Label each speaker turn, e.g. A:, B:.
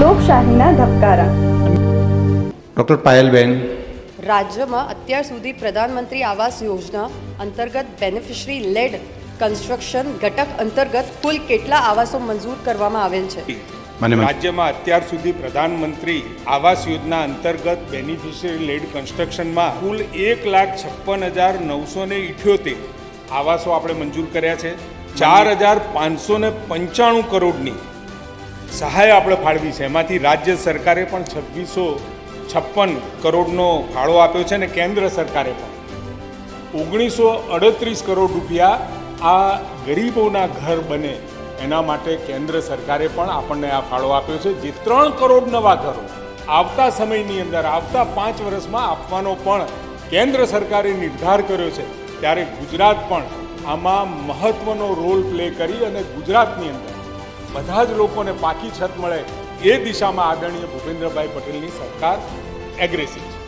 A: લોકશાહીના ધબકારા.
B: ડૉક્ટર પાયલબેન.
C: રાજ્યમાં અત્યાર સુધી પ્રધાનમંત્રી આવાસ યોજના અંતર્ગત બેનિફિશરી લેડ કન્સ્ટ્રક્શન ઘટક અંતર્ગત કુલ કેટલા આવાસો મંજૂર કરવામાં આવેલ છે?
D: રાજ્યમાં અત્યાર સુધી પ્રધાનમંત્રી આવાસ યોજના અંતર્ગત બેનિફિશિયરી લેડ કન્સ્ટ્રક્શનમાં કુલ એક લાખ છપ્પન હજાર નવસો ને ઇઠ્યોતેર આવાસો આપણે મંજૂર કર્યા છે. ચાર હજાર પાંચસો ને પંચાણું કરોડની સહાય આપણે ફાળવી છે. એમાંથી રાજ્ય સરકારે પણ છવ્વીસો છપ્પન કરોડનો ફાળો આપ્યો છે અને કેન્દ્ર સરકારે પણ. ઓગણીસો અડત્રીસ કરોડ રૂપિયા આ ગરીબોના ઘર બને એના માટે કેન્દ્ર સરકારે પણ આપણને આ ફાળો આપ્યો છે. જે ત્રણ કરોડ નવા ઘરો આવતા સમયની અંદર, આવતા પાંચ વર્ષમાં આપવાનો પણ કેન્દ્ર સરકારે નિર્ધાર કર્યો છે. ત્યારે ગુજરાત પણ આમાં મહત્વનો રોલ પ્લે કરી અને ગુજરાતની અંદર બધા જ લોકોને પાકી છત મળે એ દિશામાં આદરણીય ભૂપેન્દ્રભાઈ પટેલની સરકાર એગ્રેસિવ છે.